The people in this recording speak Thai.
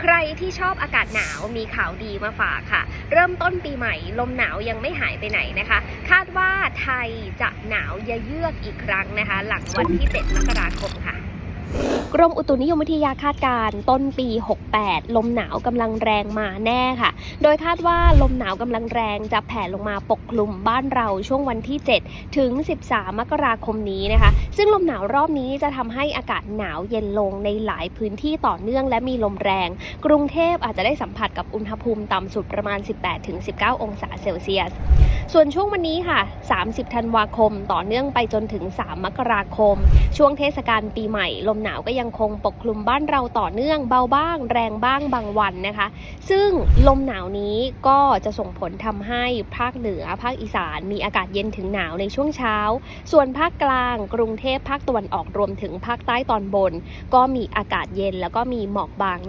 ใครที่ชอบอากาศหนาวมีข่าวดีมาฝากค่ะ เริ่มต้นปีใหม่ ลมหนาวยังไม่หายไปไหนนะคะ คาดว่าไทยจะหนาวเยือกอีกครั้งนะคะ หลังวันที่ 7 มกราคม กรมอุตุนิยมวิทยาคาดการณ์ต้นปี 68 ลมหนาวกำลังแรงมาแน่ค่ะ โดยคาดว่าลมหนาวกำลังแรงจะแผ่ลงมาปกคลุมบ้านเราช่วงวันที่ 7 ถึง 13 มกราคมนี้นะคะ ซึ่งลมหนาวรอบนี้จะทำให้อากาศหนาวเย็นลงในหลายพื้นที่ต่อเนื่องและมีลมแรง กรุงเทพอาจจะได้สัมผัสกับอุณหภูมิต่ำสุดประมาณ 18-19 องศาเซลเซียส ส่วนช่วงวันนี้ค่ะ 30 ธันวาคม ต่อเนื่องไปจนถึง 3 มกราคม ช่วงเทศกาลปีใหม่ ลมหนาวก็ยังคงปกคลุมบ้านเราต่อเนื่องเบาบ้าง แรงบ้างบางวันนะคะ ซึ่งลมหนาวนี้ก็จะส่งผลทำให้ภาคเหนือ ภาคอีสานมีอากาศเย็นถึงหนาวในช่วงเช้า ส่วนภาคกลาง กรุงเทพภาคตะวันออกรวมถึงภาคใต้ตอนบน ก็มีอากาศเย็นแล้วก็มีหมอกบางใน